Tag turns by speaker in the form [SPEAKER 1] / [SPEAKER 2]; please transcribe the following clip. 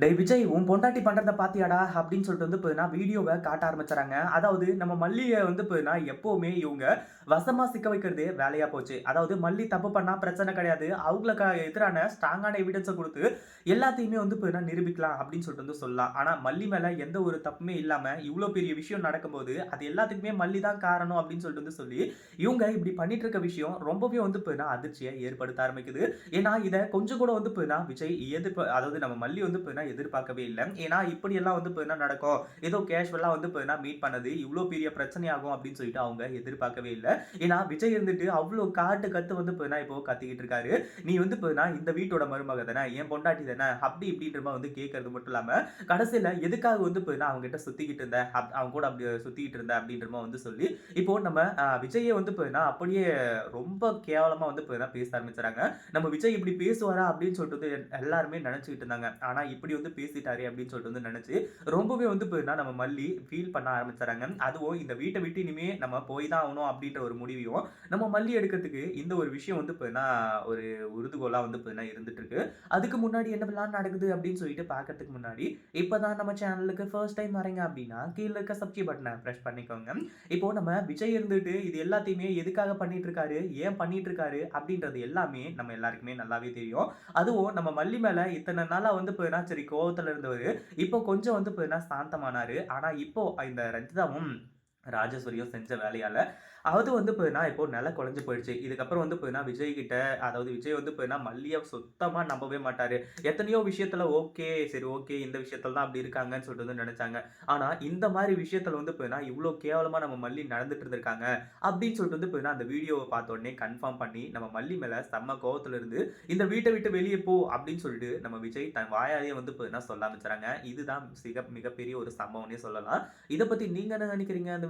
[SPEAKER 1] டே விஜய் உன் பொண்டாட்டி பண்ணுறத பார்த்தியாடா அப்படின்னு சொல்லிட்டு வந்து போதுனா வீடியோவை காட்ட ஆரம்பிச்சாங்க அதாவது நம்ம மல்லியை வந்து போதுனா எப்போவுமே இவங்க வசமாக சிக்க வைக்கிறதே வேலையாக போச்சு. அதாவது மல்லி தப்பு பண்ணால் பிரச்சனை கிடையாது. அவங்களுக்கு எதிரான ஸ்ட்ராங்கான எவிடன்ஸை கொடுத்து எல்லாத்தையுமே வந்து போதுனா நிரூபிக்கலாம் அப்படின்னு சொல்லிட்டு வந்து சொல்லலாம். ஆனால் மல்லி மேலே எந்த ஒரு தப்புமே இல்லாமல் இவ்வளோ பெரிய விஷயம் நடக்கும்போது அது எல்லாத்துக்குமே மல்லி தான் காரணம் அப்படின்னு சொல்லிட்டு வந்து சொல்லி இவங்க இப்படி பண்ணிட்டு இருக்க விஷயம் ரொம்பவே வந்து போதுனா அதிர்ச்சியை ஏற்படுத்த ஆரம்பிக்குது. ஏன்னா இதை கொஞ்சம் கூட வந்து போதுனா விஜய் எதிர்ப்பு அதாவது நம்ம மல்லி வந்து எதிர்பார்க்கவே இல்லை. ஏன்னா இப்படி எல்லாம் வந்து என்ன நடக்கும்? ஏதோ கேஷுவலாக வந்து இப்போ என்ன மீட் பண்ணது? இவ்வளோ பெரிய பிரச்சனையாகும் அப்படின்னு சொல்லிட்டு அவங்க எதிர்பார்க்கவே இல்லை. ஏன்னா விஜய் இருந்துட்டு அவ்வளோ காட்டு கத்து வந்து இப்போ என்ன இப்போ கத்திக்கிட்டு இருக்காரு. நீ வந்து போயினா இந்த வீட்டோட மருமக தானே? என் பொண்டாட்டி தானே? அப்படி இப்படின்ற மாதிரி வந்து கேட்கறது மட்டும் இல்லாமல் கடைசியில் எதுக்காக வந்து இப்போ அவங்க கிட்ட சுற்றிக்கிட்டு இருந்தேன் அப்- அவங்க கூட அப்படி சுத்திக்கிட்டு இருந்த அப்படின்ற மாதிரி வந்து சொல்லி இப்போ நம்ம விஜயை வந்து என்ன அப்படியே ரொம்ப கேவலமாக வந்து போயினா பேச ஆரம்பிச்சுறாங்க. நம்ம விஜய் இப்படி பேசுவாரா அப்படின்னு சொல்லிட்டு எல்லாருமே நினச்சிக்கிட்டு இருந்தாங்க. ஆனால் இப்படி வந்து பேசிட்டாரு அப்படின்னு சொல்லிட்டு வந்து நினைச்சு ரொம்பவே வந்து போயினா நம்ம மல்லி ஃபீல் பண்ண ஆரம்பிச்சாங்க அதுவும் இந்த வீட்டை விட்டு இனிமே நம்ம போய் தான் ஆகணும் அப்படின்ற ஒரு முடிவையும் நம்ம மல்லி எடுக்கிறதுக்கு இந்த ஒரு விஷயம் வந்து போயினா ஒரு உறுதுகோலா வந்து இப்போ இருந்துட்டு இருக்கு அதுக்கு முன்னாடி என்னவெல்லாம் நடக்குது அப்படின்னு சொல்லிட்டு பார்க்கறதுக்கு முன்னாடி இப்பதான் நம்ம சேனலுக்கு ஃபர்ஸ்ட் டைம் வரீங்க அப்படின்னா கீழே இருக்க சப்ஸ்கிரைப் பட்டனை ப்ரெஸ் பண்ணிக்கோங்க. இப்போ நம்ம விஜய் இருந்துட்டு இது எல்லாத்தையுமே எதுக்காக பண்ணிட்டு இருக்காரு ஏன் பண்ணிட்டு இருக்காரு அப்படின்றது எல்லாமே நம்ம எல்லாருக்குமே நல்லாவே தெரியும். அதுவும் நம்ம மல்லி மேல இத்தனை நாளா வந்து போயினா சரி கோவத்துல இருந்தவர் இப்போ கொஞ்சம் வந்து பார்த்தீங்கன்னா சாந்தமானாரு. ஆனா இப்போ இந்த ரஞ்சிதாவும் ராஜேஸ்வரியும் செஞ்ச வேலையால். அது வந்து போயினா இப்போ நில குழஞ்சு போயிடுச்சு. இதுக்கப்புறம் வந்து போயினா விஜய் கிட்ட அதாவது விஜய் வந்து போயினா மல்லியை சுத்தமாக நம்பவே மாட்டார். எத்தனையோ விஷயத்தில் ஓகே சரி ஓகே இந்த விஷயத்துல தான் அப்படி இருக்காங்கன்னு சொல்லிட்டு வந்து நினச்சாங்க. ஆனால் இந்த மாதிரி விஷயத்தில் வந்து போயினா இவ்வளோ கேவலமாக நம்ம மல்லி நடந்துட்டு இருந்திருக்காங்க அப்படின்னு சொல்லிட்டு வந்து போயினா அந்த வீடியோவை பார்த்த உடனே கன்ஃபார்ம் பண்ணி நம்ம மல்லி மேலே செம்ம கோவத்தில் இருந்து இந்த வீட்டை விட்டு வெளியே போ அப்படின்னு சொல்லிட்டு நம்ம விஜய் தன் வாயாலேயே வந்து போயினா சொல்ல ஆரம்பிச்சுறாங்க இதுதான் மிக மிகப்பெரிய ஒரு சம்பவம்னே சொல்லலாம். இதை பற்றி நீங்கள் என்ன நினைக்கிறீங்க அந்த